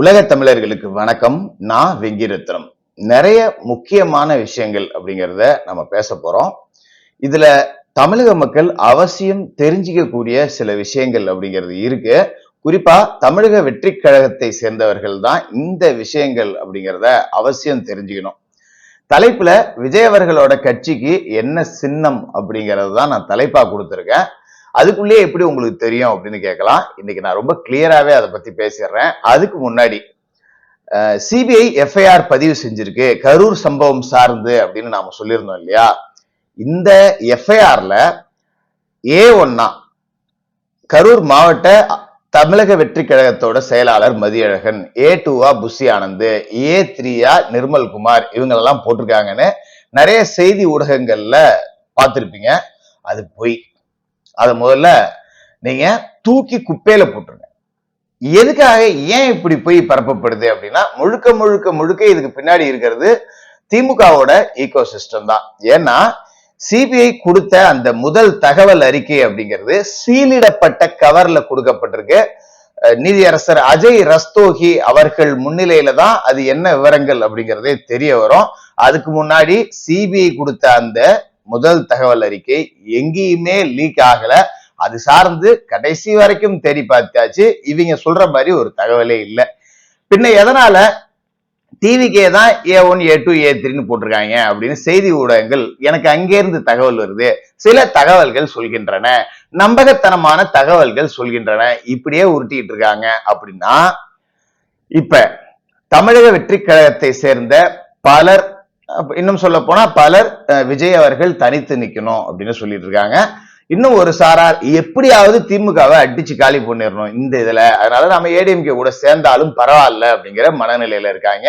உலக தமிழர்களுக்கு வணக்கம். நான் வெங்கிரத்னம் நிறைய முக்கியமான விஷயங்கள் அப்படிங்கிறத நம்ம பேச போறோம். இதுல தமிழக மக்கள் அவசியம் தெரிஞ்சிக்கக்கூடிய சில விஷயங்கள் அப்படிங்கிறது இருக்கு. குறிப்பா தமிழக வெற்றி கழகத்தை சேர்ந்தவர்கள் தான் இந்த விஷயங்கள் அப்படிங்கிறத அவசியம் தெரிஞ்சுக்கணும். தலைப்புல விஜய் அவர்களோட கட்சிக்கு என்ன சின்னம் அப்படிங்கிறது தான் நான் தலைப்பா கொடுத்துருக்கேன். அதுக்குள்ளேயே எப்படி உங்களுக்கு தெரியும் அப்படின்னு கேட்கலாம். இன்னைக்கு நான் ரொம்ப கிளியராகவே அதை பற்றி பேசிடுறேன். அதுக்கு முன்னாடி சிபிஐ எஃப்ஐஆர் பதிவு செஞ்சிருக்கு. கரூர் சம்பவம் சார்ந்து அப்படின்னு நாம் சொல்லியிருந்தோம் இல்லையா? இந்த எஃப்ஐஆரில் ஏ ஒன்னா கரூர் மாவட்ட தமிழக வெற்றி கழகத்தோட செயலாளர் மதியழகன் ஏ டூவா புஷி ஆனந்த் ஏ த்ரீயா நிர்மல் குமார் இவங்களெல்லாம் போட்டிருக்காங்கன்னு நிறைய செய்தி ஊடகங்கள்ல பார்த்துருப்பீங்க. அது பொய் அதை முதல்ல நீங்க தூக்கி குப்பையில போட்டுருங்க. எதுக்காக ஏன் இப்படி போய் பரப்பப்படுது அப்படின்னா முழுக்க முழுக்க முழுக்க இதுக்கு பின்னாடி இருக்கிறது திமுகவோட ஈகோ சிஸ்டம் தான். ஏன்னா சிபிஐ கொடுத்த அந்த முதல் தகவல் அறிக்கை அப்படிங்கிறது சீலிடப்பட்ட கவர்ல கொடுக்கப்பட்டிருக்கு. நீதியரசர் அஜய் ரஸ்தோகி அவர்கள் முன்னிலையில தான் அது என்ன விவரங்கள் அப்படிங்கிறதே தெரிய வரும். அதுக்கு முன்னாடி சிபிஐ கொடுத்த அந்த முதல் தகவல் அறிக்கை எங்கேயுமே லீக் ஆகல. அது சார்ந்து கடைசி வரைக்கும் தேடி பார்த்தாச்சு. இவங்க சொல்ற மாதிரி ஒரு தகவலே இல்லை. பின்ன எதனால டிவிக்கே தான் ஏ ஒன் ஏ டூ ஏ த்ரீன்னு போட்டிருக்காங்க அப்படின்னு செய்தி ஊடகங்கள் எனக்கு அங்கேருந்து தகவல் வருது. சில தகவல்கள் சொல்கின்றன. நம்பகத்தனமான தகவல்கள் சொல்கின்றன. இப்படியே உருட்டிட்டு இருக்காங்க அப்படின்னா இப்ப தமிழக வெற்றி கழகத்தை சேர்ந்த பலர் இன்னும் சொல்ல போனா பலர் விஜய் அவர்கள் தனித்து நிக்கணும் அப்படின்னு சொல்லிட்டு இருக்காங்க இன்னும் ஒரு சாரார் எப்படியாவது திமுகவை அடிச்சு காலி பண்ணிடணும் இந்த இதுல. அதனால நம்ம ஏடிஎம்கே கூட சேர்ந்தாலும் பரவாயில்ல அப்படிங்கிற மனநிலையில இருக்காங்க.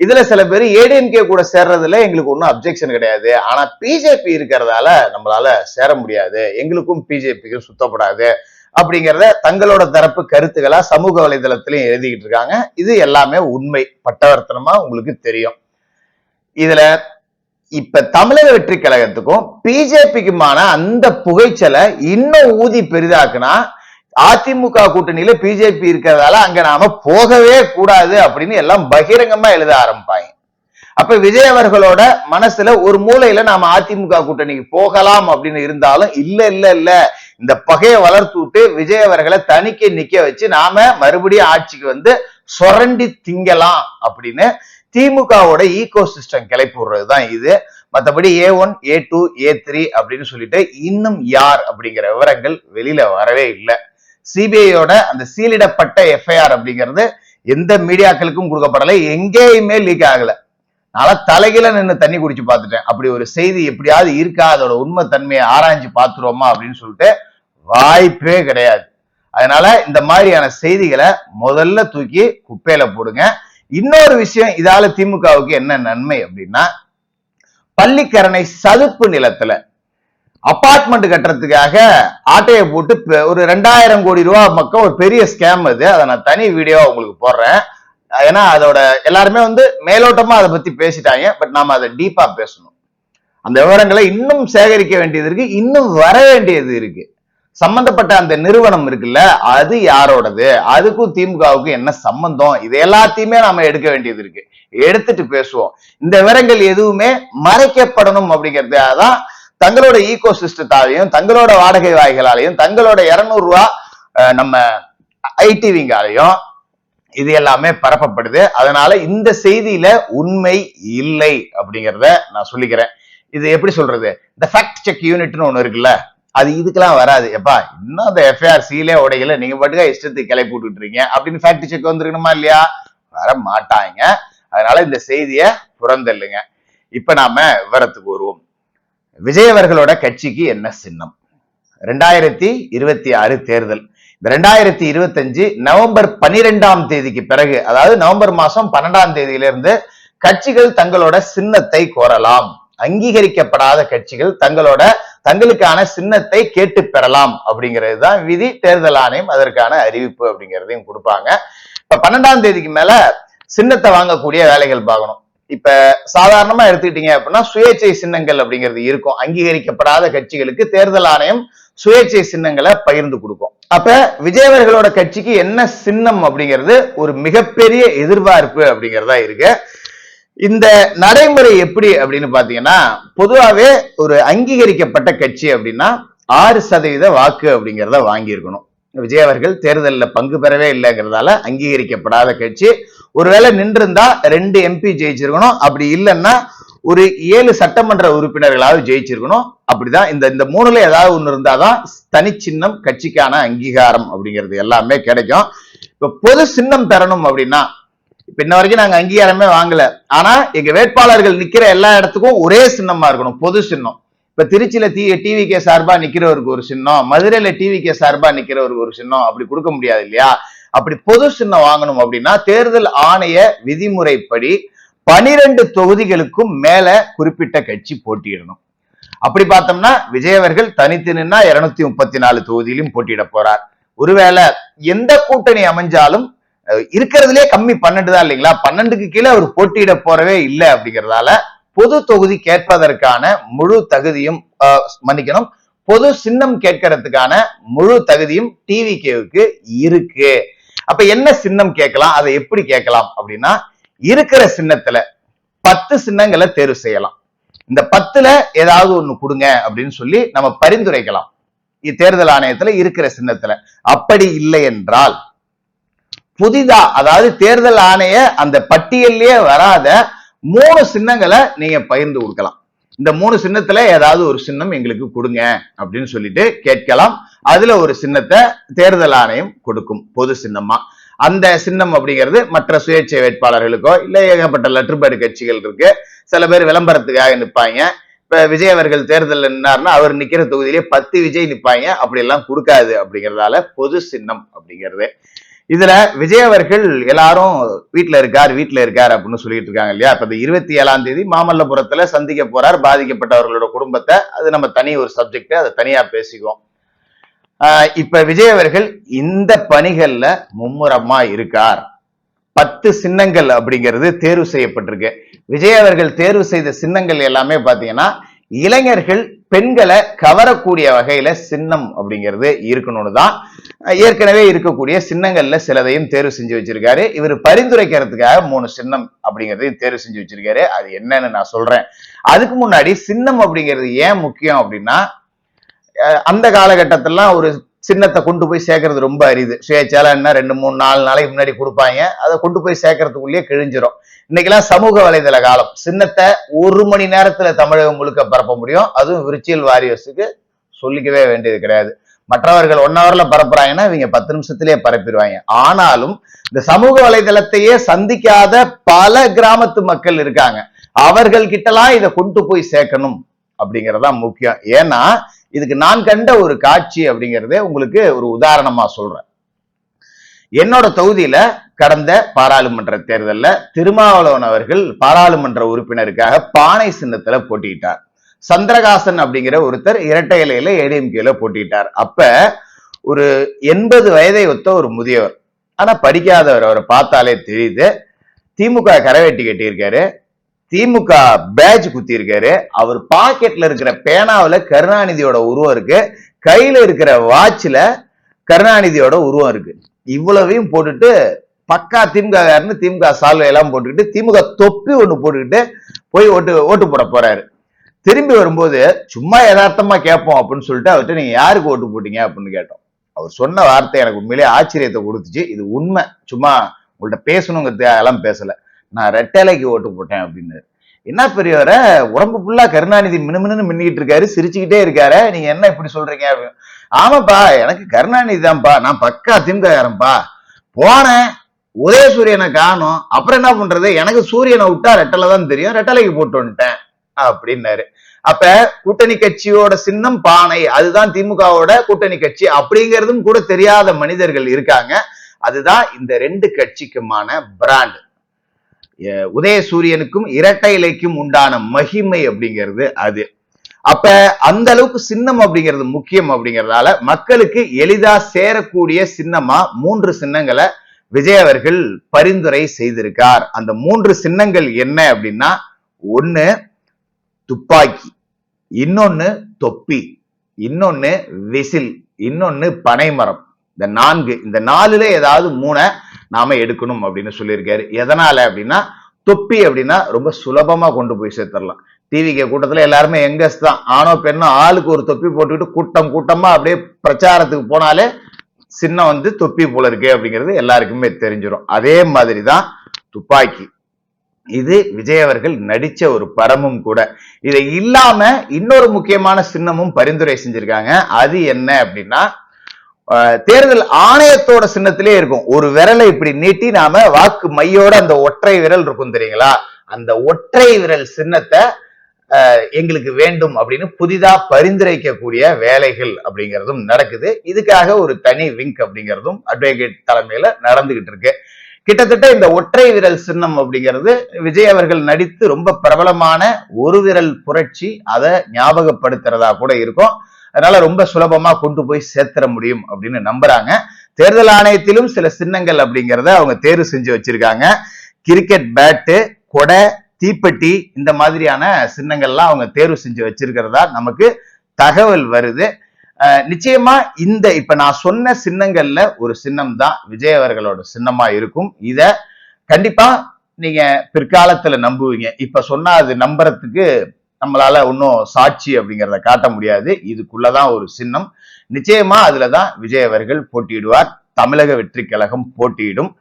இதுல சில பேர் ஏடிஎம்கே கூட சேர்றதுல எங்களுக்கு ஒன்றும் அப்ஜெக்ஷன் கிடையாது. ஆனா பிஜேபி இருக்கிறதால நம்மளால சேர முடியாது. எங்களுக்கும் பிஜேபிக்கும் சுத்தப்படாது அப்படிங்கிறத தங்களோட தரப்பு கருத்துக்களா சமூக வலைதளத்திலையும் எழுதிக்கிட்டு இருக்காங்க. இது எல்லாமே உண்மை. பட்டவர்த்தனமா உங்களுக்கு தெரியும். இதுல இப்ப தமிழக வெற்றி கழகத்துக்கும் பிஜேபிக்குமான அந்த புகைச்சலை இன்னும் ஊதி பெரிதாக்குனா அதிமுக கூட்டணியில பிஜேபி இருக்கிறதால அங்க நாம போகவே கூடாது அப்படின்னு எல்லாம் பகிரங்கமா எழுத ஆரம்பிப்பாங்க. அப்ப விஜய் அவர்களோட மனசுல ஒரு மூலையில நாம அதிமுக கூட்டணிக்கு போகலாம் அப்படின்னு இருந்தாலும் இல்ல இல்ல இல்ல. இந்த பகையை வளர்த்து விட்டு விஜய் அவர்களை தணிக்கை நிக்க வச்சு நாம மறுபடியும் ஆட்சிக்கு வந்து சொரண்டி திங்கலாம் அப்படின்னு திமுகவோட ஈகோ சிஸ்டம் கிளப்பி விடுறது தான் இது. மற்றபடி A one A two A three அப்படின்னு சொல்லிட்டு இன்னும் யார் அப்படிங்கிற விவரங்கள் வெளியில வரவே இல்லை. சிபிஐயோட அந்த சீலிடப்பட்ட எஃப்ஐஆர் அப்படிங்கிறது எந்த மீடியாக்களுக்கும் கொடுக்கப்படலை. எங்கேயுமே லீக் ஆகல. நான் தலைகில நின்று தண்ணி குடிச்சு பார்த்துட்டேன். அப்படி ஒரு செய்தி எப்படியாவது இருக்கா? அதோட உண்மை தன்மையை ஆராய்ஞ்சு பார்த்துருவோமா அப்படின்னு சொல்லிட்டு வாய்ப்பே கிடையாது. அதனால இந்த மாதிரியான செய்திகளை முதல்ல தூக்கி குப்பையில போடுங்க. இன்னொரு விஷயம் இதால திமுகவுக்கு என்ன நன்மை அப்படின்னா பள்ளிக்கரணை சதுப்பு நிலத்துல அபார்ட்மெண்ட் கட்டுறதுக்காக ஆட்டையை போட்டு ஒரு ரெண்டாயிரம் கோடி ரூபாய் பக்கம் ஒரு பெரிய ஸ்கேம் அது. அதை நான் தனி வீடியோ உங்களுக்கு போடுறேன். ஏன்னா அதோட எல்லாருமே வந்து மேலோட்டமா அதை பத்தி பேசிட்டாங்க. பட் நாம அதை டீப்பா பேசணும். அந்த விவரங்களை இன்னும் சேகரிக்க வேண்டியது இருக்கு. இன்னும் வர வேண்டியது இருக்கு. சம்பந்தப்பட்ட அந்த நிறுவனம் இருக்குல்ல அது யாரோடது? அதுக்கும் திமுகவுக்கும் என்ன சம்பந்தம்? இது எல்லாத்தையுமே நாம எடுக்க வேண்டியது இருக்கு. எடுத்துட்டு பேசுவோம். இந்த விவரங்கள் எதுவுமே மறைக்கப்படணும் அப்படிங்கிறது தான் தங்களோட ஈகோ சிஸ்டத்தாலையும் தங்களோட வாடகை வாய்களாலையும் தங்களோட இருநூறு ரூபா நம்ம ஐடிவிங்காலையும் இது எல்லாமே பரப்பப்படுது. அதனால இந்த செய்தியில உண்மை இல்லை அப்படிங்கிறத நான் சொல்லிக்கிறேன். இது எப்படி சொல்றது? இந்த ஃபேக்ட் செக் யூனிட்னு ஒன்று இருக்குல்ல? அது இதுக்கெல்லாம் வராது. எப்பா இன்னும் அந்த எஃப்ஐஆர் சீலே உடையில நீங்க பாட்டுக்கா இஷ்டத்துக்கு கிளப்பி விட்டுட்டு இருக்கீங்க அப்படின்னு ஃபேக்ட் செக் வந்துருக்கணுமா இல்லையா? வர மாட்டாங்க. அதனால இந்த செய்தியை புறந்தள்ளுங்க. இப்ப நாம விவரத்துக்கு வருவோம். விஜய் அவர்களோட கட்சிக்கு என்ன சின்னம்? ரெண்டாயிரத்தி இருபத்தி ஆறு தேர்தல். இந்த ரெண்டாயிரத்தி இருபத்தஞ்சு நவம்பர் பனிரெண்டாம் தேதிக்கு பிறகு அதாவது நவம்பர் மாசம் பன்னெண்டாம் தேதியிலிருந்து கட்சிகள் தங்களோட சின்னத்தை கோரலாம். அங்கீகரிக்கப்படாத கட்சிகள் தங்களோட தங்களுக்கான சின்னத்தை கேட்டு பெறலாம் அப்படிங்கிறது தான் விதி தேர்தல் ஆணையம் அதற்கான அறிவிப்பு அப்படிங்கிறதையும் கொடுப்பாங்க. இப்ப பன்னெண்டாம் தேதிக்கு மேல சின்னத்தை வாங்கக்கூடிய வேலைகள் பார்க்கணும். இப்ப சாதாரணமா எடுத்துக்கிட்டீங்க அப்படின்னா சுயேட்சை சின்னங்கள் அப்படிங்கிறது இருக்கும். அங்கீகரிக்கப்படாத கட்சிகளுக்கு தேர்தல் ஆணையம் சுயேட்சை சின்னங்களை பகிர்ந்து கொடுக்கும். அப்ப விஜயவர்களோட கட்சிக்கு என்ன சின்னம் அப்படிங்கிறது ஒரு மிகப்பெரிய எதிர்பார்ப்பு அப்படிங்கறதா இருக்கு. இந்த நடைமுறை எப்படி அப்படின்னு பாத்தீங்கன்னா பொதுவாவே ஒரு அங்கீகரிக்கப்பட்ட கட்சி அப்படின்னா ஆறு சதவீத வாக்கு அப்படிங்கிறத வாங்கியிருக்கணும். விஜய் அவர்கள் தேர்தலில் பங்கு பெறவே இல்லைங்கிறதால அங்கீகரிக்கப்படாத கட்சி. ஒருவேளை நின்றிருந்தா ரெண்டு எம்பி ஜெயிச்சிருக்கணும். அப்படி இல்லைன்னா ஒரு ஏழு சட்டமன்ற உறுப்பினர்களாவது ஜெயிச்சிருக்கணும். அப்படிதான் இந்த இந்த மூணுல ஏதாவது ஒன்று இருந்தாதான் தனி சின்னம் கட்சிக்கான அங்கீகாரம் அப்படிங்கிறது எல்லாமே கிடைக்கும். இப்போ பொது சின்னம் பெறணும் அப்படின்னா இன்ன வரைக்கும் நாங்க அங்கீகாரமே வாங்கல. ஆனா எங்க வேட்பாளர்கள் நிக்கிற எல்லா இடத்துக்கும் ஒரே சின்னமா இருக்கணும் பொது சின்னம். இப்ப திருச்சியில டி டிவி கே சார்பா நிக்கிறவருக்கு ஒரு சின்னம் மதுரையில டிவி கே சார்பா நிக்கிறவருக்கு ஒரு சின்னம் அப்படி கொடுக்க முடியாது இல்லையா? அப்படி பொது சின்னம் வாங்கணும் அப்படின்னா தேர்தல் ஆணைய விதிமுறைப்படி பனிரெண்டு தொகுதிகளுக்கும் மேல குறிப்பிட்ட கட்சி போட்டியிடணும். அப்படி பார்த்தோம்னா விஜய் அவர்கள் தனித்து நின்னா இருநூத்தி முப்பத்தி நாலு தொகுதியிலும் போட்டியிட போறார். ஒருவேளை எந்த கூட்டணி அமைஞ்சாலும் இருக்கிறதுலே கம்மி பன்னெண்டு தான் இல்லைங்களா? பன்னெண்டுக்கு கீழே அவர் போட்டியிட போறவே இல்லை அப்படிங்கிறதால பொது தொகுதி கேட்பதற்கான முழு தகுதியும் மன்னிக்கணும் பொது சின்னம் கேட்கறதுக்கான முழு தகுதியும் டிவிகேவுக்கு இருக்கு. அப்ப என்ன சின்னம் கேட்கலாம்? அதை எப்படி கேட்கலாம் அப்படின்னா இருக்கிற சின்னத்துல பத்து சின்னங்களை தேர்வு செய்யலாம். இந்த பத்துல ஏதாவது ஒண்ணு கொடுங்க அப்படின்னு சொல்லி நம்ம பரிந்துரைக்கலாம். இத்தேர்தல் தேர்தல் ஆணையத்துல இருக்கிற சின்னத்துல. அப்படி இல்லை என்றால் புதிதா அதாவது தேர்தல் ஆணைய அந்த பட்டியல்லையே வராத மூணு சின்னங்களை நீங்க பகிர்ந்து கொடுக்கலாம். இந்த மூணு சின்னத்துல ஏதாவது ஒரு சின்னம் எங்களுக்கு கொடுங்க அப்படின்னு சொல்லிட்டு கேட்கலாம். அதுல ஒரு சின்னத்தை தேர்தல் ஆணையம் கொடுக்கும் பொது சின்னமா. அந்த சின்னம் அப்படிங்கிறது மற்ற சுயேட்சை வேட்பாளர்களுக்கோ இல்ல ஏகப்பட்ட லெட்டர்பேடு கட்சிகள் இருக்கு. சில பேர் விளம்பரத்துக்காக நிற்பாங்க இப்ப விஜய் அவர்கள் தேர்தல் நின்னார்னா அவர் நிக்கிற தொகுதியிலே பத்து விஜய் நிற்பாங்க அப்படி எல்லாம் கொடுக்காது அப்படிங்கறதால பொது சின்னம் அப்படிங்கிறது. இதுல விஜய் அவர்கள் எல்லாரும் வீட்டுல இருக்கார் வீட்டுல இருக்கார் அப்படின்னு சொல்லிட்டு இருக்காங்க இல்லையா? இப்ப இந்த இருபத்தி ஏழாம் தேதி மாமல்லபுரத்துல சந்திக்க போறார். பாதிக்கப்பட்டவர்களோட குடும்பத்தை அது நம்ம தனி ஒரு சப்ஜெக்ட் அதை தனியா பேசிக்குவோம். ஆஹ் இப்ப விஜய் அவர்கள் இந்த பணிகள்ல மும்முரமா இருக்கார். பத்து சின்னங்கள் அப்படிங்கிறது தேர்வு செய்யப்பட்டிருக்கு. விஜய் அவர்கள் தேர்வு செய்த சின்னங்கள் எல்லாமே பாத்தீங்கன்னா இளைஞர்கள் பெண்களை கவரக்கூடிய வகையில சின்னம் அப்படிங்கிறது இருக்கணும்னு தான் ஏற்கனவே இருக்கக்கூடிய சின்னங்கள்ல சிலதையும் தேர்வு செஞ்சு வச்சிருக்காரு. இவர் பரிந்துரைக்கிறதுக்காக மூணு சின்னம் அப்படிங்கறதையும் தேர்வு செஞ்சு வச்சிருக்காரு. அது என்னன்னு நான் சொல்றேன். அதுக்கு முன்னாடி சின்னம் அப்படிங்கிறது ஏன் முக்கியம் அப்படின்னா அந்த காலகட்டத்திலாம் ஒரு சின்னத்தை கொண்டு போய் சேர்க்கறது ரொம்ப அரிது. என்ன ரெண்டு மூணு நாலு நாளைக்கு முன்னாடி கொடுப்பாங்க. அதை கொண்டு போய் சேர்க்கறதுக்குள்ளேயே கிழிஞ்சிரும். இன்னைக்கெல்லாம் சமூக வலைதள காலம். சின்னத்தை ஒரு மணி நேரத்துல தமிழகம் முழுக்க பரப்ப முடியும். அதுவும் விர்ச்சுவல் வாரியர்ஸுக்கு சொல்லிக்கவே வேண்டியது கிடையாது. மற்றவர்கள் ஒன் ஹவர்ல பரப்புறாங்கன்னா இவங்க பத்து நிமிஷத்திலேயே பரப்பிடுவாங்க. ஆனாலும் இந்த சமூக வலைதளத்தையே சந்திக்காத பல கிராமத்து மக்கள் இருக்காங்க. அவர்கள் கிட்டலாம் இதை கொண்டு போய் சேர்க்கணும் அப்படிங்கறதுதான் முக்கியம். ஏன்னா இதுக்கு நான் கண்ட ஒரு காட்சி அப்படிங்கறதே உங்களுக்கு ஒரு உதாரணமா சொல்றேன். என்னோட தொகுதியில கடந்த பாராளுமன்ற தேர்தல்ல திருமாவளவன் அவர்கள் பாராளுமன்ற உறுப்பினருக்காக பானை சின்னத்துல போட்டியிட்டார். சந்திரகாசன் அப்படிங்கிற ஒருத்தர் இரட்டை இலையில ஏடிஎம்கேல போட்டிட்டார் அப்ப ஒரு எண்பது வயதை ஒத்த ஒரு முதியவர் ஆனா படிக்காதவர் அவரை பார்த்தாலே தெரியுது. திமுக கரவேட்டி கட்டியிருக்காரு. திமுக பேட்ச் குத்திருக்காரு அவர் பாக்கெட்ல இருக்கிற பேனாவில் கருணாநிதியோட உருவம் இருக்கு. கையில இருக்கிற வாட்ச்ல கருணாநிதியோட உருவம் இருக்கு. இவ்வளவையும் போட்டுட்டு பக்கா திமுககாரன்னு திமுக சால்வை எல்லாம் போட்டுக்கிட்டு திமுக தொப்பி ஒன்று போட்டுக்கிட்டு போய் ஓட்டு ஓட்டு போட போறாரு. திரும்பி வரும்போது சும்மா யதார்த்தமா கேட்போம் அப்படின்னு சொல்லிட்டு அவர்கிட்ட நீங்க யாருக்கு ஓட்டு போட்டீங்க அப்படின்னு கேட்டோம். அவர் சொன்ன வார்த்தை எனக்கு உண்மையிலேயே ஆச்சரியத்தை கொடுத்துச்சு. இது உண்மை. சும்மா உங்கள்கிட்ட பேசணுங்கிறதுக்காக எல்லாம் பேசலை. நான் ரெட்டேலைக்கு ஓட்டு போட்டேன் அப்படின்னு. என்ன பெரியவரை உடம்பு ஃபுல்லா கருணாநிதி மினுமினு மின்னிக்கிட்டு இருக்காரு சிரிச்சுக்கிட்டே இருக்காரு. நீங்க என்ன இப்படி சொல்றீங்க அப்படின்னு. ஆமாப்பா எனக்கு கருணாநிதி தான்ப்பா. நான் பக்கா திமுககாரன்பா போனேன் உதயசூரியனை காணும். அப்புறம் என்ன பண்றது? எனக்கு சூரியனை விட்டா ரெட்டலை தான் தெரியும். ரெட்டலைக்கு போட்டு வந்துட்டேன் அப்படின்னாரு. அப்ப கூட்டணி கட்சியோட சின்னம் பானை அதுதான் திமுகவோட கூட்டணி கட்சி அப்படிங்கிறதும் கூட தெரியாத மனிதர்கள் இருக்காங்க. அதுதான் இந்த ரெண்டு கட்சிக்குமான பிராண்ட் உதயசூரியனுக்கும் இரட்டை இலைக்கும் உண்டான மகிமை அப்படிங்கிறது அது. அப்ப அந்த அளவுக்கு சின்னம் அப்படிங்கிறது முக்கியம் அப்படிங்கறதால மக்களுக்கு எளிதா சேரக்கூடிய சின்னமா மூன்று சின்னங்களை விஜய் அவர்கள் பரிந்துரை செய்திருக்கார். அந்த மூன்று சின்னங்கள் என்ன அப்படின்னா ஒண்ணு துப்பாக்கி இன்னொன்னு தொப்பி இன்னொன்னு விசில் இன்னொன்னு பனைமரம். இந்த நான்கு இந்த நாலுல ஏதாவது மூணை நாம எடுக்கணும் அப்படின்னு சொல்லியிருக்காரு. எதனால அப்படின்னா தொப்பி அப்படின்னா ரொம்ப சுலபமா கொண்டு போய் சேர்த்துடலாம். டிவிக்கு கூட்டத்துல எல்லாருமே எங்கஸ் தான். ஆணோ பெண்ணோ ஆளுக்கு ஒரு தொப்பி போட்டுக்கிட்டு கூட்டம் கூட்டமா அப்படியே பிரச்சாரத்துக்கு போனாலே சின்னம் வந்து தொப்பி போல இருக்கு அப்படிங்கிறது எல்லாருக்குமே தெரிஞ்சிடும் அதே மாதிரி தான் துப்பாக்கி. இது விஜய் அவர்கள் நடிச்ச ஒரு படமும் கூட. இதை இல்லாம இன்னொரு முக்கியமான சின்னமும் பரிந்துரை செஞ்சிருக்காங்க. அது என்ன அப்படின்னா தேர்தல் ஆணையத்தோட சின்னத்திலே இருக்கும். ஒரு விரலை இப்படி நீட்டி நாம வாக்கு மையோட அந்த ஒற்றை விரல் இருக்கும் தெரியுங்களா? அந்த ஒற்றை விரல் சின்னத்தை எங்களுக்கு வேண்டும் அப்படின்னு புதிதா பரிந்துரைக்கக்கூடிய வேலைகள் அப்படிங்கிறதும் நடக்குது. இதுக்காக ஒரு தனி விங்க் அப்படிங்கிறதும் அட்வொகேட் தலைமையில நடந்துகிட்டு இருக்கு. கிட்டத்தட்ட இந்த ஒற்றை விரல் சின்னம் அப்படிங்கிறது விஜய் அவர்கள் நடித்து ரொம்ப பிரபலமான ஒரு விரல் புரட்சி அதை ஞாபகப்படுத்துறதா கூட இருக்கும். அதனால ரொம்ப சுலபமா கொண்டு போய் சேர்த்துற முடியும் அப்படின்னு நம்புறாங்க. தேர்தல் ஆணையத்திலும் சில சின்னங்கள் அப்படிங்கிறத அவங்க தேர்வு செஞ்சு வச்சிருக்காங்க. கிரிக்கெட் பேட்டு கொடை தீப்பெட்டி இந்த மாதிரியான சின்னங்கள்லாம் அவங்க தேர்வு செஞ்சு வச்சிருக்கிறதா நமக்கு தகவல் வருது. நிச்சயமா இந்த இப்ப நான் சொன்ன சின்னங்கள்ல ஒரு சின்னம் தான் விஜய் அவர்களோட சின்னமா இருக்கும். இத கண்டிப்பா நீங்க பிற்காலத்துல நம்புவீங்க. இப்ப சொன்னா அது நம்புறதுக்கு நம்மளால ஒன்றும் சாட்சி அப்படிங்கிறத காட்ட முடியாது. இதுக்குள்ளதான் ஒரு சின்னம். நிச்சயமா அதுல தான் விஜய் அவர்கள் போட்டியிடுவார். தமிழக வெற்றி கழகம் போட்டியிடும்.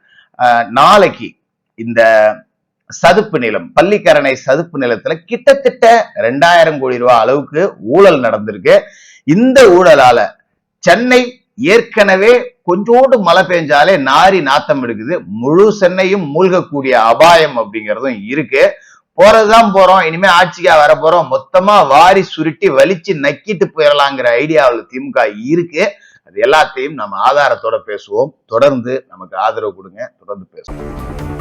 நாளைக்கு இந்த சதுப்பு நிலம் பள்ளிக்கரணை சதுப்பு நிலத்துல கிட்டத்தட்ட ரெண்டாயிரம் கோடி ரூபாய் அளவுக்கு ஊழல் நடந்திருக்கு. இந்த ஊழலால சென்னை ஏற்கனவே கொஞ்சோண்டு மழை பெஞ்சாலே நாரி நாத்தம் எடுக்குது. முழு சென்னையும் மூழ்கக்கூடிய அபாயம் அப்படிங்கிறதும் இருக்கு. போறதுதான் போறோம் இனிமே ஆட்சிக்கா வர போறோம். மொத்தமா வாரி சுருட்டி வலிச்சு நக்கிட்டு போயிடலாங்கிற ஐடியாவில் திமுக இருக்கு. அது எல்லாத்தையும் நம்ம ஆதாரத்தோட பேசுவோம். தொடர்ந்து நமக்கு ஆதரவு கொடுங்க. தொடர்ந்து பேசுவோம்.